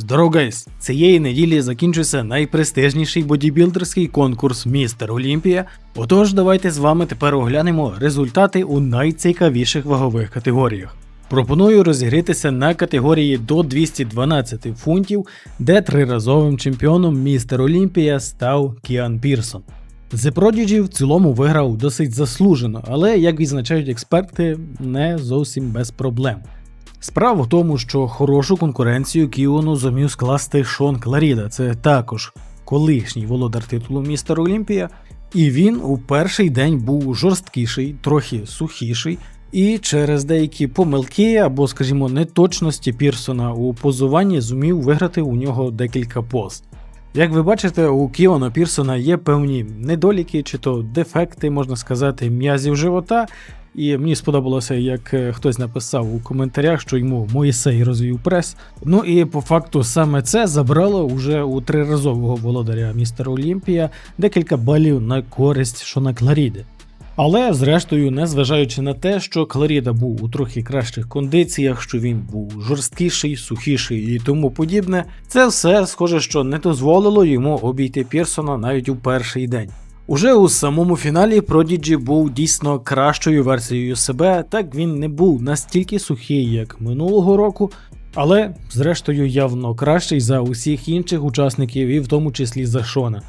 Здоров, гайс! Цієї неділі закінчився найпрестижніший бодібілдерський конкурс Містер Олімпія. Отож, давайте з вами тепер оглянемо результати у найцікавіших вагових категоріях. Пропоную розігрітися на категорії до 212 фунтів, де триразовим чемпіоном Містер Олімпія став Кіан Пірсон. The Prodigy в цілому виграв досить заслужено, але, як відзначають експерти, не зовсім без проблем. Справа в тому, що хорошу конкуренцію Кіону зумів скласти Шон Кларіда, це також колишній володар титулу Містер Олімпія, і він у перший день був жорсткіший, трохи сухіший, і через деякі помилки або, скажімо, неточності Пірсона у позуванні зумів виграти у нього декілька поз. Як ви бачите, у Кіона Пірсона є певні недоліки чи то дефекти, можна сказати, м'язів живота. І мені сподобалося, як е, хтось написав у коментарях, що йому Моїсей розвів прес. Ну і по факту саме це забрало уже у триразового володаря містера Олімпія декілька балів на користь Шона Кларіди. Але, зрештою, незважаючи на те, що Кларіда був у трохи кращих кондиціях, що він був жорсткіший, сухіший і тому подібне, це все схоже, що не дозволило йому обійти Пірсона навіть у перший день. Уже у самому фіналі Продіджі був дійсно кращою версією себе, так він не був настільки сухий, як минулого року, але, зрештою, явно кращий за усіх інших учасників, і в тому числі за Шона.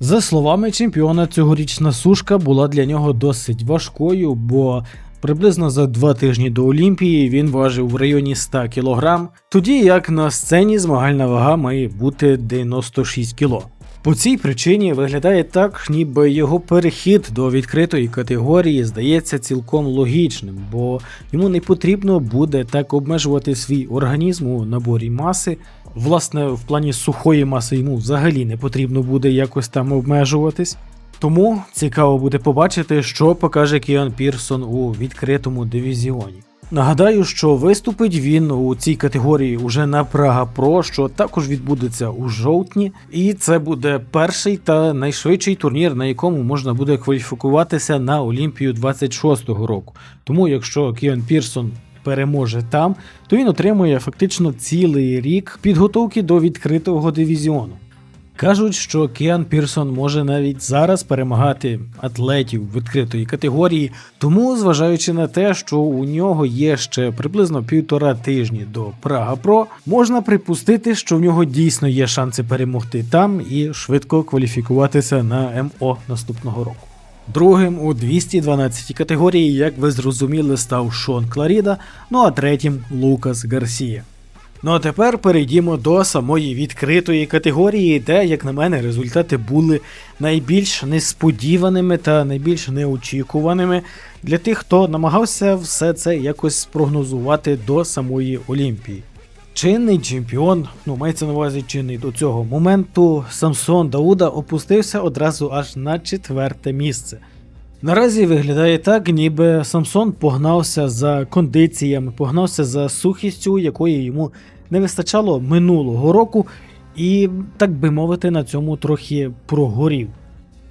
За словами чемпіона, цьогорічна сушка була для нього досить важкою, бо приблизно за два тижні до Олімпії він важив в районі 100 кг, тоді як на сцені змагальна вага має бути 96 кг. По цій причині виглядає так, ніби його перехід до відкритої категорії здається цілком логічним, бо йому не потрібно буде так обмежувати свій організм у наборі маси. Власне, в плані сухої маси йому взагалі не потрібно буде якось там обмежуватись. Тому цікаво буде побачити, що покаже Кіан Пірсон у відкритому дивізіоні. Нагадаю, що виступить він у цій категорії уже на Прага Про, що також відбудеться у жовтні, і це буде перший та найшвидший турнір, на якому можна буде кваліфікуватися на Олімпію 26-го року. Тому, якщо Кіан Пірсон переможе там, то він отримує фактично цілий рік підготовки до відкритого дивізіону. Кажуть, що Кіан Пірсон може навіть зараз перемагати атлетів відкритої категорії, тому, зважаючи на те, що у нього є ще приблизно півтора тижні до Прага Про, можна припустити, що в нього дійсно є шанси перемогти там і швидко кваліфікуватися на МО наступного року. Другим у 212 категорії, як ви зрозуміли, став Шон Кларіда, ну а третім Лукас Гарсія. Ну а тепер перейдімо до самої відкритої категорії, де, як на мене, результати були найбільш несподіваними та найбільш неочікуваними для тих, хто намагався все це якось спрогнозувати до самої Олімпії. Чинний чемпіон, ну мається на увазі чинний до цього моменту, Самсон Дауда опустився одразу аж на четверте місце. Наразі виглядає так, ніби Самсон погнався за кондиціями, погнався за сухістю, якої йому не вистачало минулого року, і, так би мовити, на цьому трохи прогорів.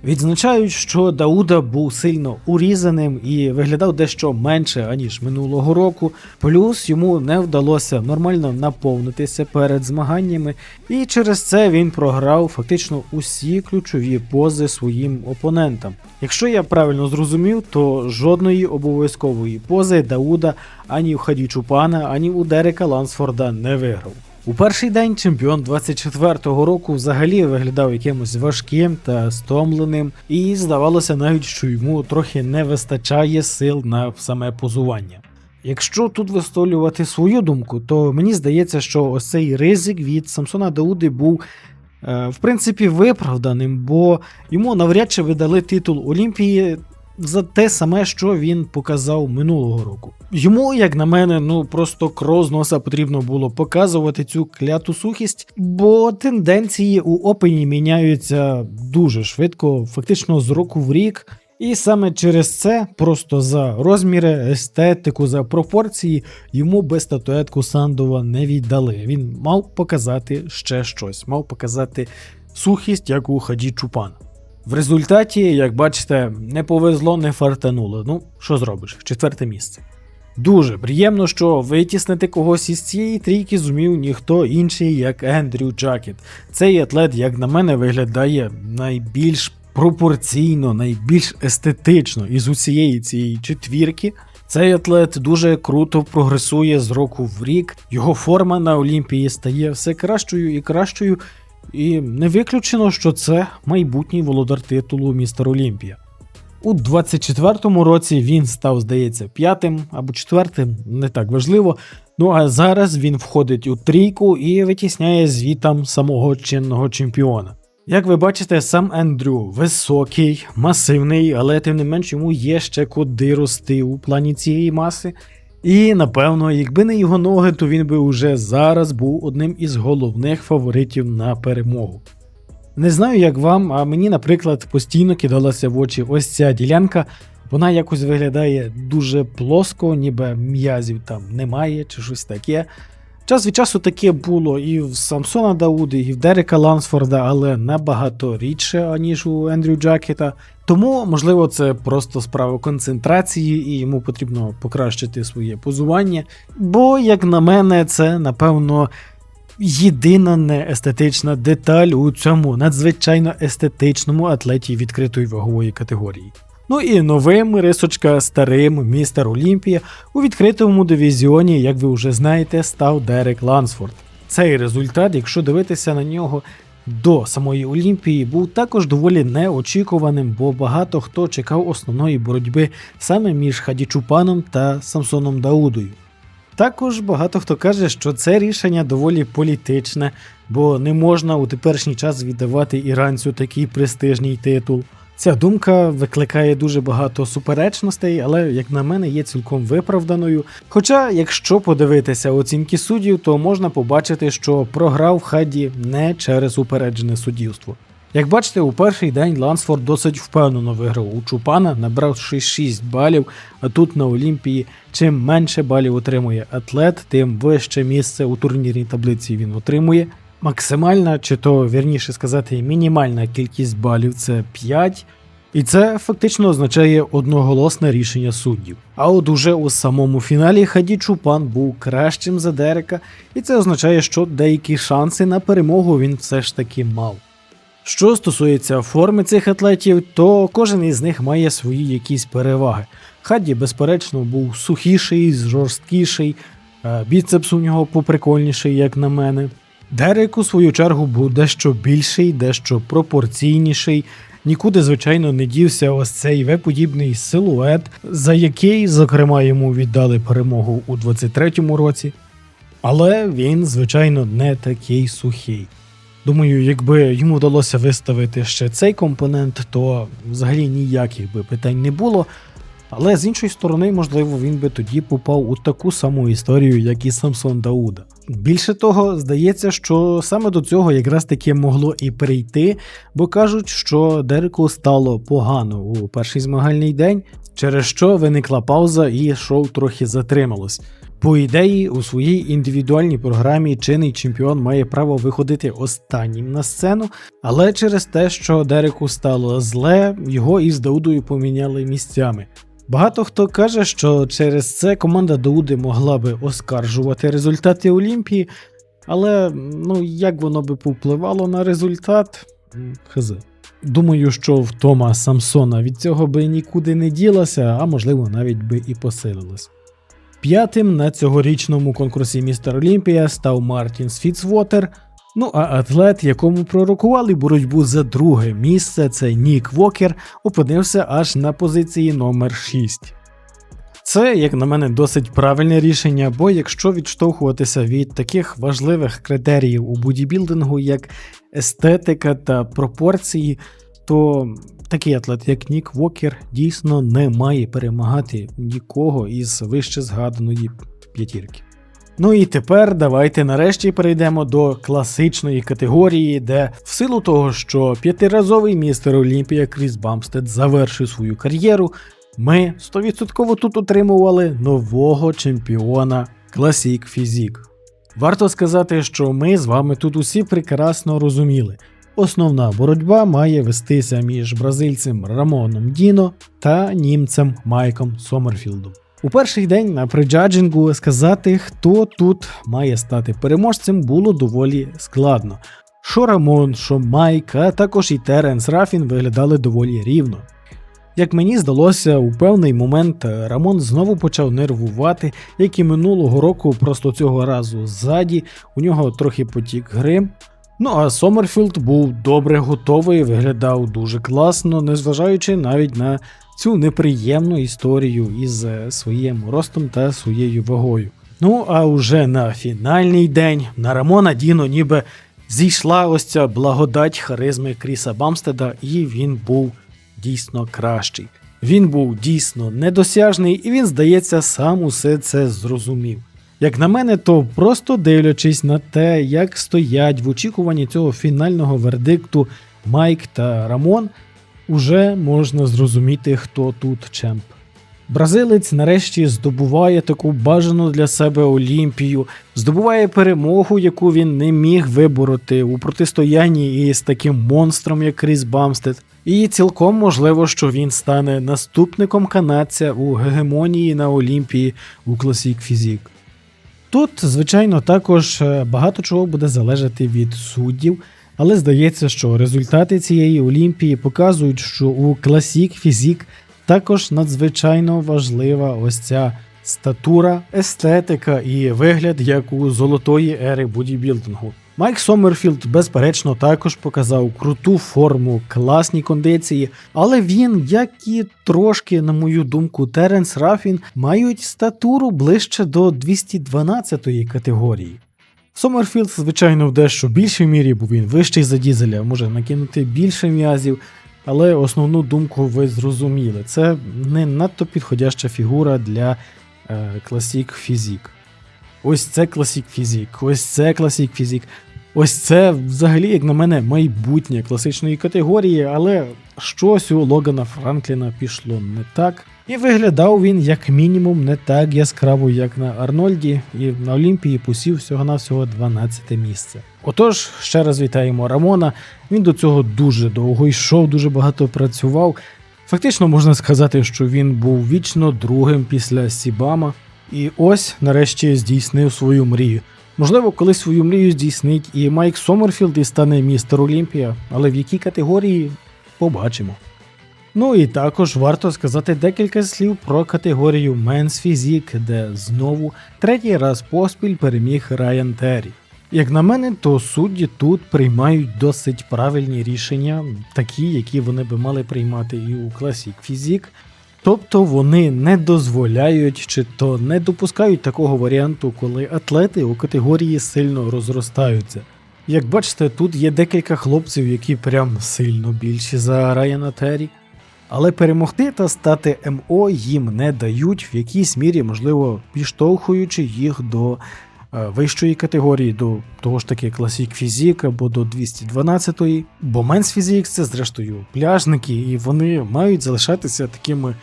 Відзначають, що Дауда був сильно урізаним і виглядав дещо менше, аніж минулого року, плюс йому не вдалося нормально наповнитися перед змаганнями, і через це він програв фактично усі ключові пози своїм опонентам. Якщо я правильно зрозумів, то жодної обов'язкової пози Дауда ані у Хадічупана, ані у Дерека Лансфорда не виграв. У перший день чемпіон 24-го року взагалі виглядав якимось важким та стомленим, і здавалося навіть, що йому трохи не вистачає сил на саме позування. Якщо тут вистолювати свою думку, то мені здається, що ось цей ризик від Самсона Дауди був е, в принципі виправданим, бо йому навряд чи видали титул Олімпії за те саме, що він показав минулого року. Йому, як на мене, ну просто кров з носа потрібно було показувати цю кляту сухість, бо тенденції у опені міняються дуже швидко, фактично з року в рік. І саме через це, просто за розміри, естетику, за пропорції, йому би статуетку Сандова не віддали. Він мав показати ще щось, мав показати сухість, як у Хаді Чупана. В результаті, як бачите, не повезло, не фартануло. Ну, що зробиш? Четверте місце. Дуже приємно, що витіснити когось із цієї трійки зумів ніхто інший, як Ендрю Джакет. Цей атлет, як на мене, виглядає найбільш пропорційно, найбільш естетично із усієї цієї четвірки. Цей атлет дуже круто прогресує з року в рік. Його форма на Олімпії стає все кращою і кращою, і не виключено, що це майбутній володар титулу містер Олімпія. У 24-му році він став, здається, п'ятим або четвертим, не так важливо. Ну а зараз він входить у трійку і витісняє звітам самого чинного чемпіона. Як ви бачите, сам Ендрю високий, масивний, але тим не менш йому є ще куди рости у плані цієї маси. І напевно, якби не його ноги, то він би уже зараз був одним із головних фаворитів на перемогу. Не знаю, як вам, а мені, наприклад, постійно кидалася в очі ось ця ділянка. Вона якось виглядає дуже плоско, ніби м'язів там немає чи щось таке. Час від часу таке було і в Самсона Дауди, і в Дерека Лансфорда, але набагато рідше, аніж у Ендрю Джакета. Тому, можливо, це просто справа концентрації, і йому потрібно покращити своє позування. Бо, як на мене, це напевно єдина неестетична деталь у цьому надзвичайно естетичному атлеті відкритої вагової категорії. Ну і новим рисочка старим містер Олімпія у відкритому дивізіоні, як ви вже знаєте, став Дерек Лансфорд. Цей результат, якщо дивитися на нього до самої Олімпії, був також доволі неочікуваним, бо багато хто чекав основної боротьби саме між Хадічупаном та Самсоном Даудою. Також багато хто каже, що це рішення доволі політичне, бо не можна у теперішній час віддавати іранцю такий престижний титул. Ця думка викликає дуже багато суперечностей, але, як на мене, є цілком виправданою. Хоча, якщо подивитися оцінки суддів, то можна побачити, що програв Хаді не через упереджене суддівство. Як бачите, у перший день Лансфорд досить впевнено виграв у Чупана, набравши 6 балів, а тут на Олімпії чим менше балів отримує атлет, тим вище місце у турнірній таблиці він отримує. Максимальна, чи то вірніше сказати, мінімальна кількість балів це 5. І це фактично означає одноголосне рішення суддів. А от уже у самому фіналі Хаді Чупан був кращим за Дерека, і це означає, що деякі шанси на перемогу він все ж таки мав. Що стосується форми цих атлетів, то кожен із них має свої якісь переваги. Хадді, безперечно, був сухіший, жорсткіший, біцепс у нього поприкольніший, як на мене. Дерек, у свою чергу, був дещо більший, дещо пропорційніший. Нікуди, звичайно, не дівся ось цей веподібний силует, за який, зокрема, йому віддали перемогу у 23-му році. Але він, звичайно, не такий сухий. Думаю, якби йому вдалося виставити ще цей компонент, то взагалі ніяких би питань не було. Але з іншої сторони, можливо, він би тоді попав у таку саму історію, як і Самсон Дауда. Більше того, здається, що саме до цього якраз таки могло і прийти, бо кажуть, що Дереку стало погано у перший змагальний день, через що виникла пауза і шоу трохи затрималось. По ідеї, у своїй індивідуальній програмі чинний чемпіон має право виходити останнім на сцену, але через те, що Дереку стало зле, його із Даудою поміняли місцями. Багато хто каже, що через це команда Дауди могла би оскаржувати результати Олімпії, але ну як воно би повпливало на результат, хз. Думаю, що втома Самсона від цього би нікуди не ділася, а можливо навіть би і посилилась. П'ятим на цьогорічному конкурсі Містер Олімпія став Мартін Фіцвотер. Ну а атлет, якому пророкували боротьбу за друге місце, це Нік Вокер, опинився аж на позиції номер 6. Це, як на мене, досить правильне рішення, бо якщо відштовхуватися від таких важливих критеріїв у бодібілдингу, як естетика та пропорції, то такий атлет, як Нік Вокер, дійсно не має перемагати нікого із вище згаданої п'ятірки. Ну і тепер давайте нарешті перейдемо до класичної категорії, де в силу того, що п'ятиразовий містер Олімпія Кріс Бамстед завершив свою кар'єру, ми 100% тут отримували нового чемпіона Classic Фізік. Варто сказати, що ми з вами тут усі прекрасно розуміли. Основна боротьба має вестися між бразильцем Рамоном Діно та німцем Майком Сомерфілдом. У перший день на преджаджингу сказати, хто тут має стати переможцем, було доволі складно. Що Рамон, що Майк, а також і Теренс Рафін виглядали доволі рівно. Як мені здалося, у певний момент е, Рамон знову почав нервувати, як і минулого року, просто цього разу ззаді, у нього трохи потік гри. Ну а Сомерфілд був добре готовий, виглядав дуже класно, незважаючи навіть на цю неприємну історію із е, своїм ростом та своєю вагою. Ну а уже на фінальний день на Рамона Діно ніби зійшла ось ця благодать харизми Кріса Бамстеда, і він був дійсно кращий. Він був дійсно недосяжний, і він, здається, сам усе це зрозумів. Як на мене, то просто дивлячись на те, як стоять в очікуванні цього фінального вердикту Майк та Рамон, уже можна зрозуміти, хто тут чемп. Бразилець нарешті здобуває таку бажану для себе Олімпію, здобуває перемогу, яку він не міг вибороти у протистоянні із таким монстром, як Кріс Бамстед. І цілком можливо, що він стане наступником канадця у гегемонії на Олімпії у Classic Фізік. Тут, звичайно, також е, багато чого буде залежати від суддів, але здається, що результати цієї Олімпії показують, що у Classic Фізік також надзвичайно важлива ось ця статура, естетика і вигляд, як у золотої ери бодібілдингу. Майк Сомерфілд, безперечно, також показав круту форму, класні кондиції, але він, як і трошки, на мою думку, Теренс Рафін, мають статуру ближче до 212-ї категорії. Сомерфілд, звичайно, в дещо більшій мірі, бо він вищий за дізеля, може накинути більше м'язів, але основну думку ви зрозуміли. Це не надто підходяща фігура для е, Classic Фізік. Ось це Classic Фізік, ось це Classic Фізік. Ось це взагалі, як на мене, майбутнє класичної категорії, але щось у Логана Франкліна пішло не так. І виглядав він як мінімум не так яскраво, як на Арнольді, і на Олімпії посів всього-навсього 12 місце. Отож, ще раз вітаємо Рамона. Він до цього дуже довго йшов, дуже багато працював. Фактично можна сказати, що він був вічно другим після Сібама. І ось нарешті здійснив свою мрію. Можливо, колись свою мрію здійснить і Майк Сомерфілд і стане містер Олімпія, але в якій категорії побачимо. Ну і також варто сказати декілька слів про категорію Men's Physique, де знову третій раз поспіль переміг Райан Террі. Як на мене, то судді тут приймають досить правильні рішення, такі, які вони би мали приймати і у Classic Physique, Тобто вони не дозволяють чи то не допускають такого варіанту, коли атлети у категорії сильно розростаються. Як бачите, тут є декілька хлопців, які прям сильно більші за Райана Террі. Але перемогти та стати МО їм не дають в якійсь мірі, можливо, підштовхуючи їх до е, вищої категорії, до того ж таки Classic Physique або до 212-ї. Бо Men's Physique це зрештою пляжники, і вони мають залишатися такими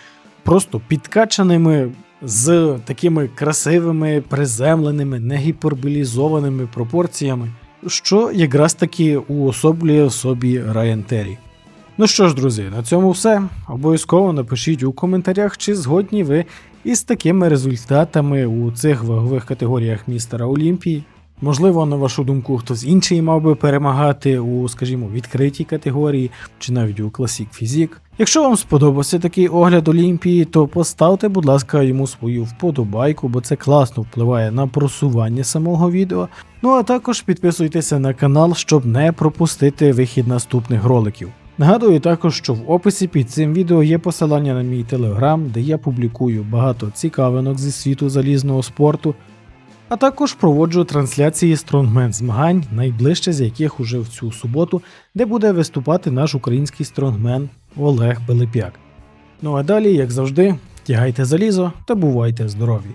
просто підкачаними з такими красивими, приземленими, негіперболізованими пропорціями, що якраз таки уособлює собі Райан Террі. Ну що ж, друзі, на цьому все. Обов'язково напишіть у коментарях, чи згодні ви із такими результатами у цих вагових категоріях містера Олімпії. Можливо, на вашу думку, хтось інший мав би перемагати у, скажімо, відкритій категорії чи навіть у Classic Physique. Якщо вам сподобався такий огляд Олімпії, то поставте, будь ласка, йому свою вподобайку, бо це класно впливає на просування самого відео. Ну а також підписуйтеся на канал, щоб не пропустити вихід наступних роликів. Нагадую також, що в описі під цим відео є посилання на мій телеграм, де я публікую багато цікавинок зі світу залізного спорту, а також проводжу трансляції стронгмен змагань, найближче з яких уже в цю суботу, де буде виступати наш український стронгмен Олег Белеп'як. Ну а далі, як завжди, тягайте залізо та бувайте здорові!